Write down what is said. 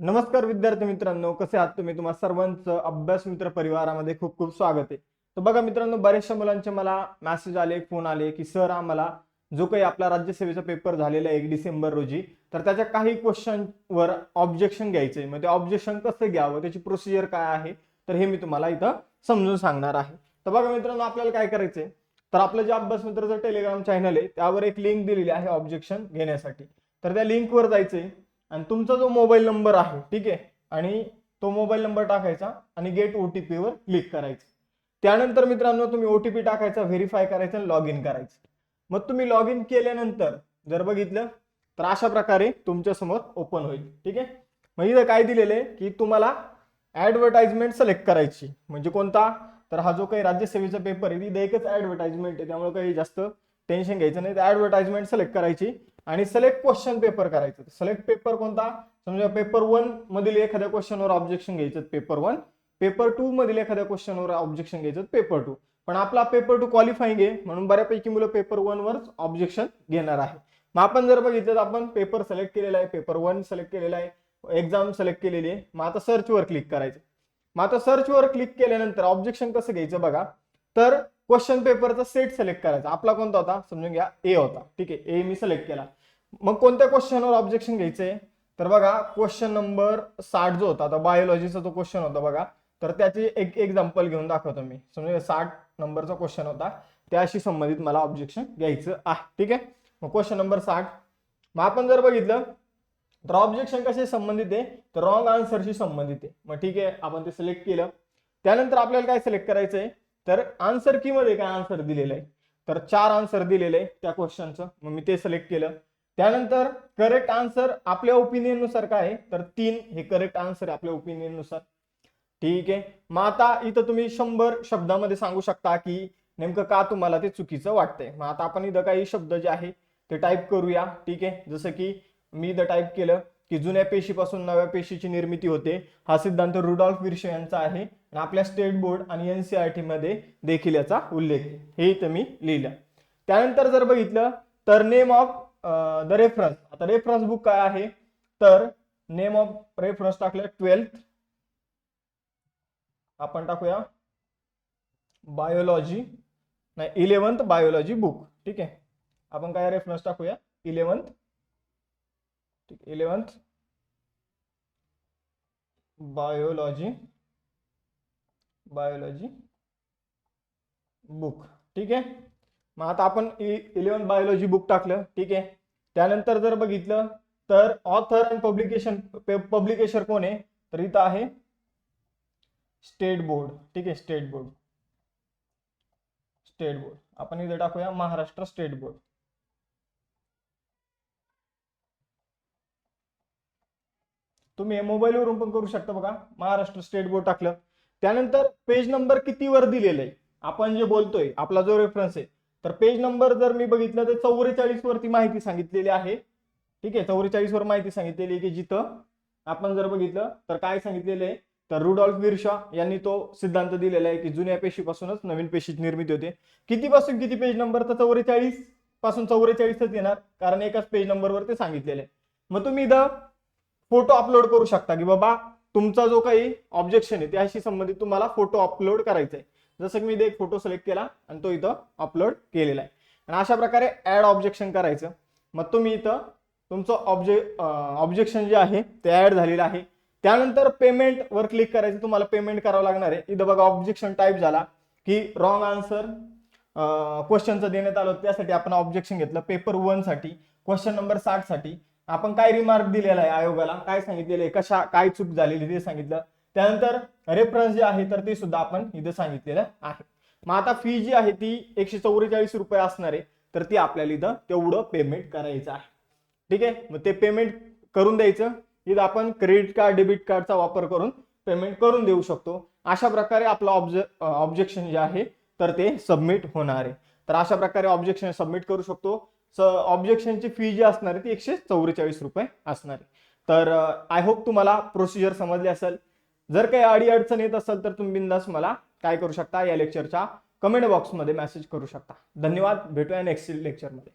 नमस्कार विद्यार्थी मित्रांनो कसे आहात तुम्ही? तुम्हा सर्वांचं अभ्यास मित्र परिवारामध्ये खूप खूप स्वागत आहे. तर बघा मित्रांनो बऱ्याचशा मुलांचे मला मॅसेज आले फोन आले की सर आम्हाला जो काही आपला राज्यसेवेचा पेपर झालेला आहे एक डिसेंबर रोजी तर त्याच्या काही क्वेश्चनवर ऑब्जेक्शन घ्यायचंय मग ते ऑब्जेक्शन कसं घ्यावं? त्याची प्रोसिजर काय आहे? तर हे मी तुम्हाला इथं समजून सांगणार आहे. तर बघा मित्रांनो आपल्याला काय करायचंय? तर आपलं जे अभ्यास मित्राचं टेलिग्राम चॅनल आहे त्यावर एक लिंक दिलेली आहे ऑब्जेक्शन घेण्यासाठी. तर त्या लिंकवर जायचंय. आणि तुमचा जो मोबाईल नंबर आहे ठीक आहे आणि तो मोबाईल नंबर टाकायचा आणि गेट ओ टी पीवर क्लिक करायचं. त्यानंतर मित्रांनो तुम्ही ओ टी पी टाकायचा व्हेरीफाय करायचं आणि लॉग इन करायचं. मग तुम्ही लॉग इन केल्यानंतर जर बघितलं तर अशा प्रकारे तुमच्यासमोर ओपन होईल ठीक आहे? मग इथं काय दिलेलं आहे की तुम्हाला ऍडव्हर्टाइजमेंट सिलेक्ट करायची. म्हणजे कोणता? तर हा जो काही राज्यसेवेचा पेपर आहे तिथे एकच ऍडव्हर्टाइजमेंट आहे त्यामुळे काही जास्त टेन्शन घ्यायचं नाही. तर ऍडव्हर्टाइजमेंट सिलेक्ट करायची आणि सिलेक्ट क्वेश्चन पेपर करायचं. सिलेक्ट पेपर कोणता? समजा पेपर वन मधील एखाद्या क्वेश्चनवर ऑब्जेक्शन घ्यायचं पेपर वन पेपर टू मधील एखाद्या क्वेश्चनवर ऑब्जेक्शन घ्यायचं पेपर टू पण आपला पेपर टू क्वालिफाईंग आहे. म्हणून बऱ्यापैकी मुलं पेपर वन वर ऑब्जेक्शन घेणार आहे. मग आपण जर बघितलं तर आपण पेपर सिलेक्ट केलेला आहे. पेपर वन सिलेक्ट केलेला आहे. एक्झाम सिलेक्ट केलेली आहे. मग आता सर्चवर क्लिक करायचं. मग आता सर्चवर क्लिक केल्यानंतर ऑब्जेक्शन कसं घ्यायचं बघा. तर क्वेश्चन पेपरचा सेट सिलेक्ट करायचा. आपला कोणता होता? समजून घ्या. ए होता. ठीक आहे. ए मी सिलेक्ट केला. मग कोणत्या क्वेश्चनवर ऑब्जेक्शन घ्यायचंय तर बघा क्वेश्चन नंबर साठ जो होता आता बायोलॉजीचा जो क्वेश्चन होता बघा. तर त्याची एक एक्झाम्पल घेऊन दाखवतो मी. समजा साठ नंबरचा क्वेश्चन होता. त्याशी संबंधित मला ऑब्जेक्शन घ्यायचं आहे. ठीक आहे? मग क्वेश्चन नंबर साठ. मग आपण जर बघितलं तर ऑब्जेक्शन कसे संबंधित आहे? तर रॉंग आन्सरशी संबंधित आहे. मग ठीक आहे आपण ते सिलेक्ट केलं. त्यानंतर आपल्याला काय सिलेक्ट करायचं आहे तर आन्सर की मध्ये काय आन्सर दिलेलं आहे? तर चार आन्सर दिलेले आहे त्या क्वेश्चनचं मग मी ते सिलेक्ट केलं. त्यानंतर करेक्ट आन्सर आपल्या ओपिनियननुसार काय आहे? तर तीन हे करेक्ट आन्सर आहे आपल्या ओपिनियननुसार. ठीक आहे? मग आता इथं तुम्ही शंभर शब्दामध्ये सांगू शकता की नेमकं का तुम्हाला ते चुकीचं वाटतंय. मग आता आपण इथं काही शब्द जे आहे ते टाईप करूया. ठीक आहे? जसं की मी इथं टाईप केलं. की जुन्या पेशीपासून नव्या पेशीची निर्मिती होते. हा सिद्धांत रुडॉल्फ विर्शो यांचा आहे आणि आपल्या स्टेट बोर्ड आणि एनसीआरटी मध्ये देखील याचा उल्लेख आहे. हे इथं मी लिहिलं. त्यानंतर जर बघितलं तर नेम ऑफ द रेफरन्स आता रेफरन्स बुक काय आहे? तर नेम ऑफ रेफरन्स टाकलं ट्वेल्थ आपण टाकूया. बायोलॉजी नाही इलेवन्थ बायोलॉजी बुक ठीक आहे. आपण काय रेफरन्स टाकूया? इलेवन्थ ठीक इलेव्हन्थ बायोलॉजी बायोलॉजी बुक ठीक आहे? मग आता आपण इलेवन बायोलॉजी बुक टाकलं. ठीक आहे? त्यानंतर जर बघितलं तर ऑथर अँड पब्लिकेशन पब्लिकेशन कोण आहे? तर इथं आहे स्टेट बोर्ड ठीक आहे? स्टेट बोर्ड स्टेट बोर्ड आपण इथं टाकूया महाराष्ट्र स्टेट बोर्ड तुम्ही मोबाईलवरून पण करू शकता बघा. महाराष्ट्र स्टेट बोर्ड टाकलं. त्यानंतर पेज नंबर कितीवर दिलेलं आहे? आपण जे बोलतोय आपला जो रेफरन्स आहे तर पेज नंबर जर मी बघितलं तर चौवेचाळीस वरती माहिती सांगितलेली आहे. ठीक आहे चौवेचाळीस वर माहिती सांगितलेली आहे की जिथं आपण जर बघितलं तर काय सांगितलेलं आहे? तर रुडॉल्फ विरशा यांनी तो सिद्धांत दिलेला आहे की जुन्या पेशीपासूनच नवीन पेशीची निर्मिती होते. कितीपासून किती पेज नंबर? तर चौवेचाळीसपासून चौवेचाळीसच येणार कारण एकाच पेज नंबरवर ते सांगितलेलं आहे. मग तुम्ही इथं फोटो अपलोड करू शकता की बाबा तुमचा जो काही ऑब्जेक्शन आहे त्याशी संबंधित तुम्हाला फोटो अपलोड करायचा आहे. जसं की मी एक फोटो सिलेक्ट केला आणि तो इथं अपलोड केलेला आहे. आणि अशा प्रकारे ऍड ऑब्जेक्शन करायचं. मग तुम्ही इथं तुमचं ऑब्जे ऑब्जेक्शन जे आहे ते ऍड झालेलं आहे. त्यानंतर पेमेंट वर क्लिक करायचं तुम्हाला पेमेंट करावं लागणार आहे. इथं बघा ऑब्जेक्शन टाईप झाला की रॉंग आन्सर क्वेश्चनचं देण्यात आलं. त्यासाठी आपण ऑब्जेक्शन घेतलं. पेपर वनसाठी क्वेश्चन नंबर साठसाठी. आपण काय रिमार्क दिलेला आहे आयोगाला? काय सांगितलेलं आहे? कशा काय चूक झालेली ते सांगितलं. त्यानंतर रेफरन्स जे आहे तर ते सुद्धा आपण इथं सांगितलेलं आहे. मग आता फी जी आहे ती एकशे चौवेचाळीस रुपये असणार आहे. तर ती आपल्याला इथं तेवढं पेमेंट करायचं आहे. ठीक आहे? मग ते पेमेंट करून द्यायचं. इथं आपण क्रेडिट कार्ड डेबिट कार्डचा वापर करून पेमेंट करून देऊ शकतो. अशा प्रकारे आपलं ऑब्जे ऑब्जेक्शन जे आहे तर ते सबमिट होणार आहे. तर अशा प्रकारे ऑब्जेक्शन सबमिट करू शकतो. ऑब्जेक्शनची फी जी असणार आहे ती एकशे चौवेचाळीस रुपये असणार आहे. तर uh, आय होप तुम्हाला प्रोसिजर समजली असेल. जर काही अडी अडचण येत असेल तर तुम्ही बिंदास मला काय करू शकता या लेक्चरच्या कमेंट बॉक्समध्ये मेसेज करू शकता. धन्यवाद. भेटूया नेक्स्ट लेक्चरमध्ये